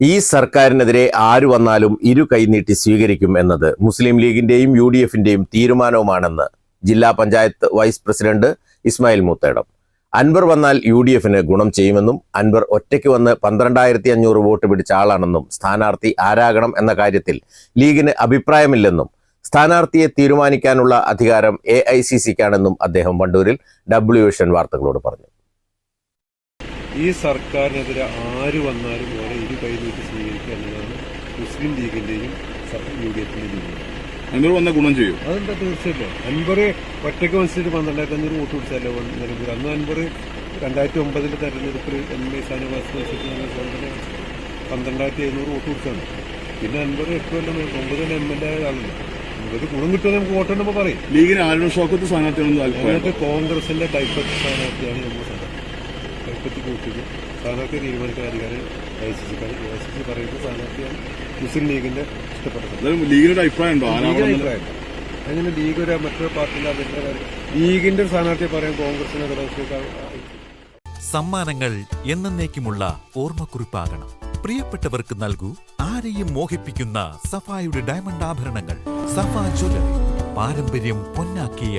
ഈ സർക്കാരിനെതിരെ ആര് വന്നാലും ഇരു കൈനീട്ടി സ്വീകരിക്കും എന്നത് മുസ്ലിം ലീഗിന്റെയും യു ഡി എഫിന്റെയും തീരുമാനവുമാണെന്ന് ജില്ലാ പഞ്ചായത്ത് വൈസ് പ്രസിഡന്റ് ഇസ്മായിൽ മൂത്തേടം. അൻവർ വന്നാൽ യു ഡി എഫിന് ഗുണം ചെയ്യുമെന്നും അൻവർ ഒറ്റയ്ക്ക് വന്ന് പന്ത്രണ്ടായിരത്തി അഞ്ഞൂറ് വോട്ട് പിടിച്ച ആളാണെന്നും സ്ഥാനാർത്ഥി ആരാകണം എന്ന കാര്യത്തിൽ ലീഗിന് അഭിപ്രായമില്ലെന്നും സ്ഥാനാർത്ഥിയെ തീരുമാനിക്കാനുള്ള അധികാരം എ ഐ സി സിക്കാണെന്നും അദ്ദേഹം വണ്ടൂരിൽ ഡബ്ല്യു വാർത്തകളോട് പറഞ്ഞു. ഈ സർക്കാരിനെതിരെ ആര് വന്നാലും ഓരോ ഇരു കൈ നീട്ടി സ്വീകരിക്കുക എന്നതാണ് മുസ്ലിം ലീഗിന്റെയും യു ഡി എഫിന്റെയും തീരുമാനം അൻവർ വന്ന ഗുണം ചെയ്യും. അതെന്താ തീർച്ചയായിട്ടും. അൻപർ ഒറ്റയ്ക്ക് മത്സരിച്ച് പന്ത്രണ്ടായിരത്തി അഞ്ഞൂറ് വോട്ട് പിടിച്ചല്ലോ നിലമ്പൂർ അന്ന് അൻപർ രണ്ടായിരത്തി ഒമ്പതിലെ തെരഞ്ഞെടുപ്പിൽ എം എ സ്ഥാനവാസി മത്സരിച്ച് പന്ത്രണ്ടായിരത്തി എഴുന്നൂറ് വോട്ട് പിടിച്ചാണ് പിന്നെ അൻപത് എട്ട് കൊല്ലം ഒമ്പത് എം എൽ എ ആളില്ല. അൻപത് ഗുണം കിട്ടുമെന്ന് നമുക്ക് വോട്ടെണ്ണപ്പോൾ പറയും. ലീഗിന് ആരുടെ ഷോക്കത്ത് അതിനകത്ത് കോൺഗ്രസിന്റെ ഡൈപ്പറ്റ് സ്ഥാനാർത്ഥിയാണ് നമ്മൾ സ്ഥാനാർത്ഥി ഡൈപ്പറ്റ് കൂട്ടിയത് സ്ഥാനാർത്ഥി തീരുമാനിക്കാൻ അധികാരം I C C I C C പറയുന്നത് സ്ഥാനാർത്ഥിയാണ് മുസ്ലിം ലീഗിന്റെ ഇഷ്ടപ്പെട്ടത് ലീഗിനൊരു അഭിപ്രായം ഉണ്ടോ? അങ്ങനെ ലീഗ് ഒരു മറ്റൊരു പാർട്ടിയുടെ അഭിപ്രായം ലീഗിന്റെ സ്ഥാനാർത്ഥിയെ പറയാൻ കോൺഗ്രസിനെ സമ്മാനങ്ങൾ എന്നേക്കുമുള്ള ഓർമ്മക്കുറിപ്പാകണം. പ്രിയപ്പെട്ടവർക്ക് നൽകൂ ആരെയും മോഹിപ്പിക്കുന്ന സഫായുടെ ഡയമണ്ട് ആഭരണങ്ങൾ. സഫ ജ്വല്ലറി. പാരമ്പര്യം പൊന്നാക്കിയ